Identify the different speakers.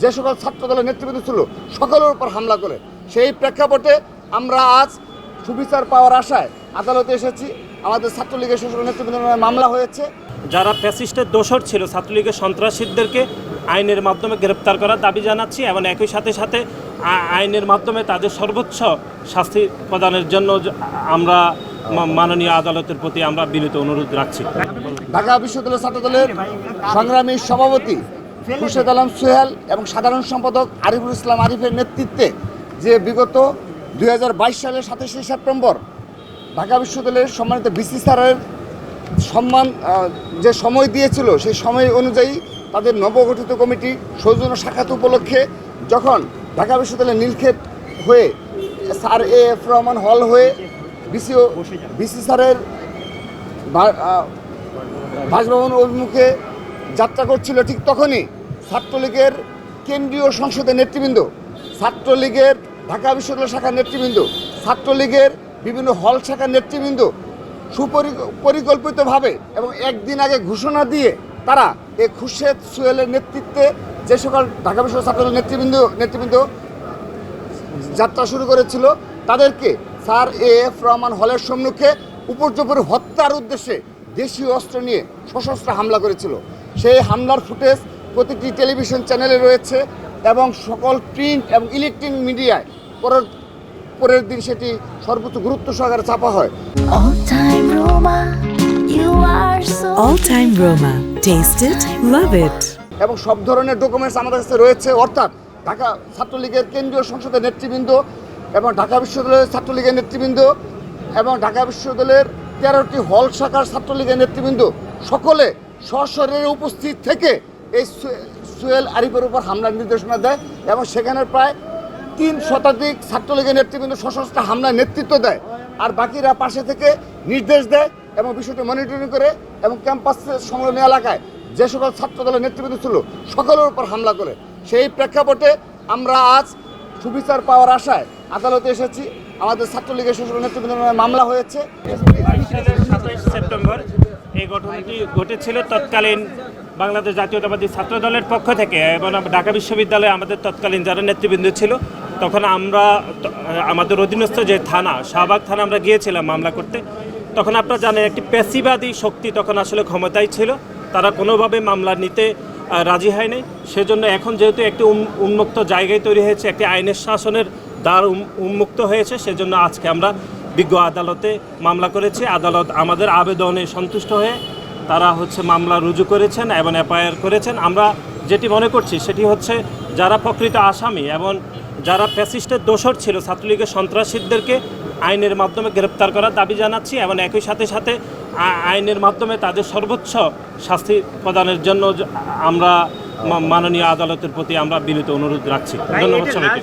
Speaker 1: যে সকল ছাত্র দলের নেতৃবৃন্দ ছিল সকলের উপর হামলা করে। সেই প্রেক্ষাপটে আমরা আজ সুবিচার পাওয়ার আশায় আদালতে এসেছি। আমাদের ছাত্রলীগের সকল নেতৃবৃন্দের মামলা হয়েছে।
Speaker 2: যারা ফ্যাসিস্টের দোষর ছিল ছাত্রলীগের সন্ত্রাসীদেরকে আইনের মাধ্যমে গ্রেপ্তার করার দাবি জানাচ্ছি এবং একই সাথে সাথে আইনের মাধ্যমে তাদের সর্বোচ্চ শাস্তি প্রদানের জন্য আমরা মাননীয় আদালতের প্রতি আমরা বিনীত অনুরোধ রাখছি।
Speaker 1: ঢাকা বিশ্ববিদ্যালয় ছাত্র দলের সংগ্রামী সভাপতি খুরশেদ আলম সোহেল এবং সাধারণ সম্পাদক আরিফুল ইসলাম আরিফের নেতৃত্বে যে বিগত দু হাজার বাইশ সালের সাতাশে সেপ্টেম্বর ঢাকা বিশ্ববিদ্যালয়ের সম্মানিত বিসি স্যারের সম্মান যে সময় দিয়েছিল, সেই সময় অনুযায়ী তাদের নবগঠিত কমিটি সৌজন্য সাক্ষাৎ উপলক্ষে যখন ঢাকা বিশ্ববিদ্যালয়ের নীলক্ষেত হয়ে স্যার এ এফ রহমান হল হয়ে বিসিও বিসি স্যারের বাসভবন অভিমুখে যাত্রা করছিল ঠিক তখনই ছাত্রলীগের কেন্দ্রীয় সংসদের নেতৃবৃন্দ, ছাত্রলীগের ঢাকা বিশ্ববিদ্যালয় শাখার নেতৃবৃন্দ, ছাত্রলীগের বিভিন্ন হল শাখার নেতৃবৃন্দ সুপরিকল্পিতভাবে এবং একদিন আগে ঘোষণা দিয়ে তারা এই খুরশেদ সোহেলের নেতৃত্বে যে সকল ঢাকা বিশ্ববিদ্যালয় ছাত্রলীগ নেতৃবৃন্দ নেতৃবৃন্দ যাত্রা শুরু করেছিল, তাদেরকে স্যার এ এফ রহমান হলের সম্মুখে উপর্যুপরি হত্যার উদ্দেশ্যে দেশীয় অস্ত্র নিয়ে সশস্ত্র হামলা করেছিল সেই হামলার ফুটেজ প্রতিটি টেলিভিশন চ্যানেলে রয়েছে এবং সকল প্রিন্ট এবং ইলেকট্রিক মিডিয়ায় পরের পরের দিন সেটি সর্বোচ্চ গুরুত্ব সহকারে ছাপা হয়. এবং সব ধরনের ডকুমেন্টস আমাদের কাছে রয়েছে অর্থাৎ ঢাকা ছাত্রলীগের কেন্দ্রীয় সংসদের নেতৃবৃন্দ এবং ঢাকা বিশ্ববিদ্যালয়ের ছাত্রলীগের নেতৃবৃন্দ এবং ঢাকা বিশ্ববিদ্যালয়ের তেরোটি হল শাখার ছাত্রলীগের নেতৃবৃন্দ সকলে সশরীরে উপস্থিত থেকে এই সু- সুয়েল আরিফের উপর হামলার নির্দেশনা দেয় এবং সেখানে প্রায় তিন শতাধিক ছাত্রলীগের নেতৃবৃন্দ সশস্ত্র হামলার নেতৃত্ব দেয়। আর বাকিরা পাশে থেকে নির্দেশ দেয় এবং বিষয়টি মনিটরিং করে এবং ক্যাম্পাসের সংলগ্ন এলাকায় যে সকল ছাত্র দলের নেতৃবৃন্দ ছিল সকলের উপর হামলা করে। সেই প্রেক্ষাপটে আমরা আজ সুবিচার পাওয়ার আশায় আদালতে এসেছি। আমাদের ছাত্রলীগের নেতৃবৃন্দের নামে মামলা হয়েছে।
Speaker 2: সাতাইশ সেপ্টেম্বর এই ঘটনাটি ঘটেছিল তৎকালীন বাংলাদেশ জাতীয়তাবাদী ছাত্র দলের পক্ষ থেকে এবং ঢাকা বিশ্ববিদ্যালয়ে আমাদের তৎকালীন যারা নেতৃবৃন্দ ছিল, তখন আমরা, আমাদের অধীনস্থ যে থানা, শাহবাগ থানা আমরা গিয়েছিলাম মামলা করতে, তখন আপনারা জানেন একটি পেশিবাদী শক্তি তখন আসলে ক্ষমতায় ছিল, তারা কোনোভাবে মামলা নিতে রাজি হয়নি। সেজন্য এখন যেহেতু একটি উন্মুক্ত জায়গায় তৈরি হয়েছে, একটি আইনের শাসনের দ্বার উন্মুক্ত হয়েছে সেজন্য আজকে আমরা বিজ্ঞ আদালতে মামলা করেছি। আদালত আমাদের আবেদনে সন্তুষ্ট হয়ে তারা হচ্ছে মামলা রুজু করেছেন এবং এফআইআর করেছেন। আমরা যেটি মনে করছি সেটি হচ্ছে যারা প্রকৃত আসামি এবং যারা ফ্যাসিস্টের দোষর ছিল ছাত্রলীগের সন্ত্রাসীদেরকে আইনের মাধ্যমে গ্রেপ্তার করার দাবি জানাচ্ছি এবং একই সাথে সাথে আইনের মাধ্যমে তাদের সর্বোচ্চ শাস্তি প্রদানের জন্য আমরা মাননীয় আদালতের প্রতি আমরা বিনীত অনুরোধ রাখছি। ধন্যবাদ সবাইকে।